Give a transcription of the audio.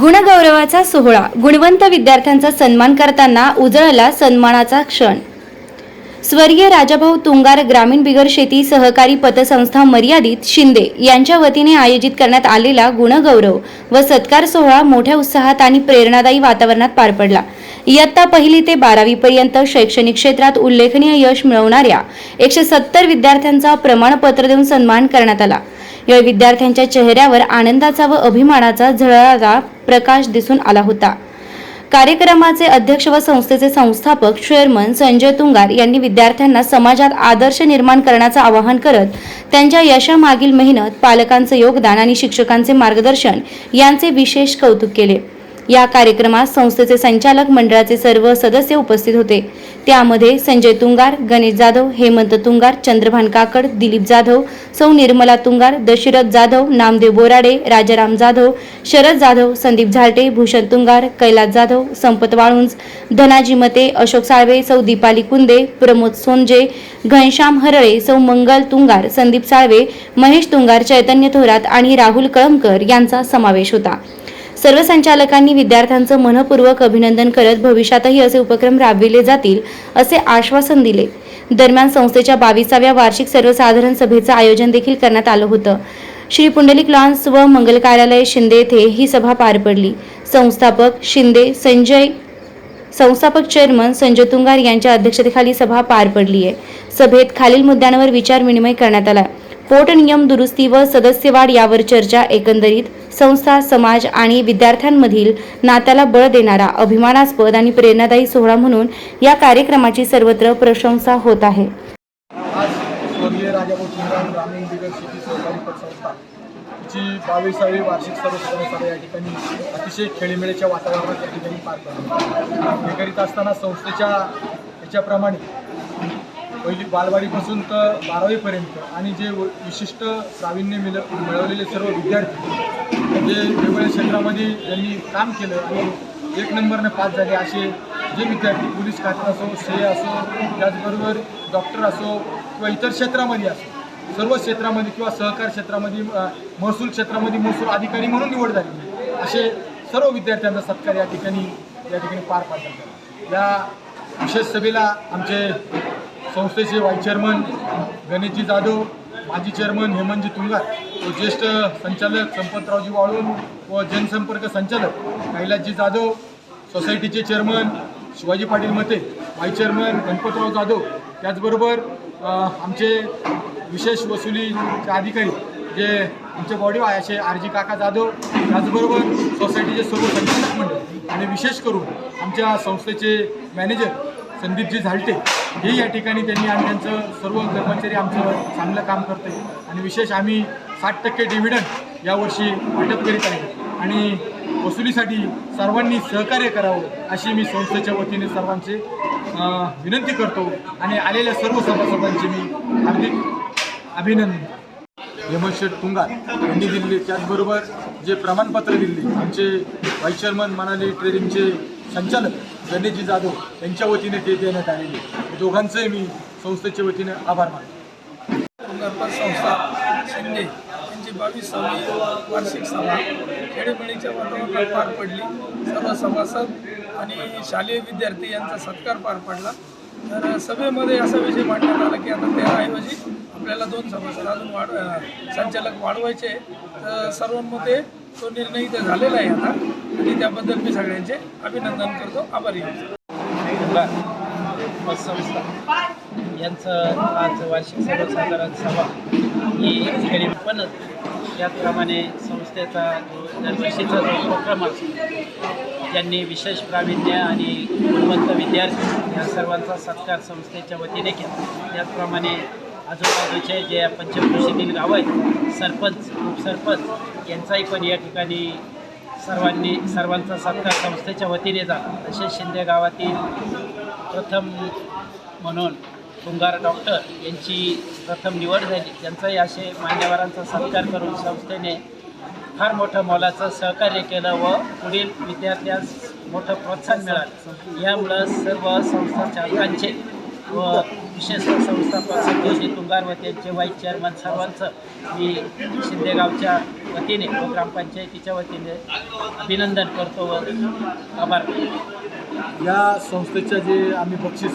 गुणगौरवाचा सोहळा. गुणवंत विद्यार्थ्यांचा सन्मान करताना उजळला सन्मानाचा क्षण. स्वर्गीय राजाभाऊ तुंगार ग्रामीण बिगर शेती सहकारी पतसंस्था मर्यादित शिंदे यांच्या वतीने आयोजित करण्यात आलेला गुणगौरव व सत्कार सोहळा मोठ्या उत्साहात आणि प्रेरणादायी वातावरणात पार पडला. इयत्ता पहिली ते बारावीपर्यंत शैक्षणिक क्षेत्रात उल्लेखनीय यश मिळवणाऱ्या एकशे सत्तर विद्यार्थ्यांचा प्रमाणपत्र देऊन सन्मान करण्यात आला. या विद्यार्थ्यांच्या चेहऱ्यावर आनंदाचा व अभिमानाचा झळाळा प्रकाश दिसून आला होता. कार्यक्रमाचे अध्यक्ष व संस्थेचे संस्थापक चेअरमन संजय तुंगार यांनी विद्यार्थ्यांना समाजात आदर्श निर्माण करण्याचं आवाहन करत त्यांच्या यशामागील मेहनत पालकांचं योगदान आणि शिक्षकांचे मार्गदर्शन यांचे विशेष कौतुक केले. या कार्यक्रमात संस्थेचे संचालक मंडळाचे सर्व सदस्य उपस्थित होते. त्यामध्ये संजय तुंगार गणेश जाधव हेमंत तुंगार चंद्रभान काकड दिलीप जाधव सौ निर्मला तुंगार दशरथ जाधव नामदेव बोराडे राजाराम जाधव शरद जाधव संदीप झालटे भूषण तुंगार कैलास जाधव संपत वाळुंज धनाजी मते अशोक साळवे सौ दीपाली कुंदे प्रमोद सोनजे घनश्याम हरळे सौ मंगल तुंगार संदीप साळवे महेश तुंगार चैतन्य थोरात आणि राहुल कळमकर यांचा समावेश होता. सर्व संचालकांनी विद्यार्थ्यांचं मनपूर्वक अभिनंदन करत भविष्यातही असे उपक्रम राबविले जातील असे आश्वासन दिले. दरम्यान संस्थेच्या बावीसाव्या वार्षिक सर्वसाधारण सभेचं आयोजन देखील करण्यात आलं होतं. श्री पुंडलिक लॉन्स व मंगल कार्यालय शिंदे येथे ही सभा पार पडली. संस्थापक शिंदे संजय संस्थापक चेअरमन संजय तुंगार यांच्या अध्यक्षतेखाली सभा पार पडली आहे. सभेत खालील मुद्द्यांवर विचार विनिमय करण्यात आला. पोट नियम दुरुस्ती व सदस्यवाढ यावर चर्चा एकंदरीत संस्था समाज आणि विद्यार्थ्यांमधील नात्याला बळ देणारा अभिमानास्पद आणि प्रेरणादायी सोहळा म्हणून या कार्यक्रमाची सर्वत्र प्रशंसा होत आहे. जी बावीसावी वार्षिक सर्वसाधारण सभा या ठिकाणी अतिशय खेळीमेळीच्या वातावरणात या ठिकाणी पार पडली. हे करीत असताना संस्थेच्या याच्याप्रमाणे पहिली बालवाडीपासून तर बारावीपर्यंत आणि जे व- विशिष्ट प्रावीण्य मिळ मिळवलेले सर्व विद्यार्थी जे वेगवेगळ्या क्षेत्रामध्ये त्यांनी काम केलं आणि एक नंबरने पास झाले असे जे विद्यार्थी पोलीस खात्यात असो सी असो त्याचबरोबर डॉक्टर असो किंवा इतर क्षेत्रामध्ये असो सर्व क्षेत्रामध्ये किंवा सहकार क्षेत्रामध्ये महसूल क्षेत्रामध्ये महसूल अधिकारी म्हणून निवड झाली. असे सर्व विद्यार्थ्यांचा सत्कार या ठिकाणी या ठिकाणी पार पाडला या विशेष सभेला आमचे संस्थेचे व्हाईस चेअरमन गणेशजी जाधव माजी चेअरमन हेमंतजी तुंगार व ज्येष्ठ संचालक संपतरावजी वाळून व जनसंपर्क संचालक कैलासजी जाधव सोसायटीचे चेअरमन शिवाजी पाटील मते व्हाईस चेअरमन गणपतराव जाधव. त्याचबरोबर आमचे विशेष वसुलीचे अधिकारी जे आमचे बॉडी आहे असे आर जी काका जाधव. त्याचबरोबर सोसायटीचे सर्व संचालक मंडळ. आणि विशेष करून आमच्या संस्थेचे मॅनेजर संदीपजी झालटे. हे या ठिकाणी त्यांनी आणि त्यांचं सर्व कर्मचारी आमचं चांगलं काम करते आणि विशेष आम्ही साठ टक्के डिव्हिडंड यावर्षी वाटप करीत आहे. आणि वसुलीसाठी सर्वांनी सहकार्य करावं अशी मी संस्थेच्या वतीने सर्वांचे विनंती करतो. आणि आलेल्या सर्व सभासदांचे मी हार्दिक अभिनंदन. हेमंत तुंगार यांनी दिली त्याचबरोबर जे प्रमाणपत्र दिले आमचे व्हाईस चेअरमन मनाली ट्रेडिंगचे संचालक गणेशजी जाधव यांच्या वतीने ते देण्यात आलेले. दोघांचंही मी संस्थेच्या वतीने आभार मानतो. संस्था शिंदे यांची बावीसावी वार्षिक सभा खेडेमेळीच्या वातावरणात पार पडली. सर्व सभासद आणि शालेय विद्यार्थी यांचा सत्कार पार पडला. तर सभेमध्ये असा विषय मांडण्यात आला की आता तेराऐवजी आपल्याला दोन सभासद अजून वाढ संचालक वाढवायचे तर सर्वांमध्ये तो निर्णय इथे झालेला आहे आता. आणि त्याबद्दल मी सगळ्यांचे अभिनंदन करतो. आभारी आहे यांचं आज वार्षिक सर्वसाधारण सभा. ही खेळी पण याचप्रमाणे संस्थेचा जो दरवर्षीचा जो उपक्रम असतो ज्यांनी विशेष प्रावीण्य आणि गुणवंत विद्यार्थी या सर्वांचा सत्कार संस्थेच्या वतीने केला. त्याचप्रमाणे आजूबाजूचे जे पंचकृषीतील गावं आहेत सरपंच उपसरपंच यांचाही पण या ठिकाणी सर्वांनी सर्वांचा सत्कार संस्थेच्या वतीने झाला. तसेच शिंदे गावातील प्रथम म्हणून तुंगार डॉक्टर यांची प्रथम निवड झाली. त्यांचाही असे मान्यवरांचा सत्कार करून संस्थेने फार मोठं मोलाचं सहकार्य केलं व पुढील विद्यार्थ्यास मोठं प्रोत्साहन मिळालं. यामुळं सर्व संस्था चालकांचे व विशेषतः संस्थापक संजयजी तुंगार व त्यांचे व्हाईस चेअरमन सर्वांचं मी शिंदेगावच्या वतीने व ग्रामपंचायतीच्या वतीने अभिनंदन करतो व आभार या संस्थेच्या जे आम्ही बक्षीस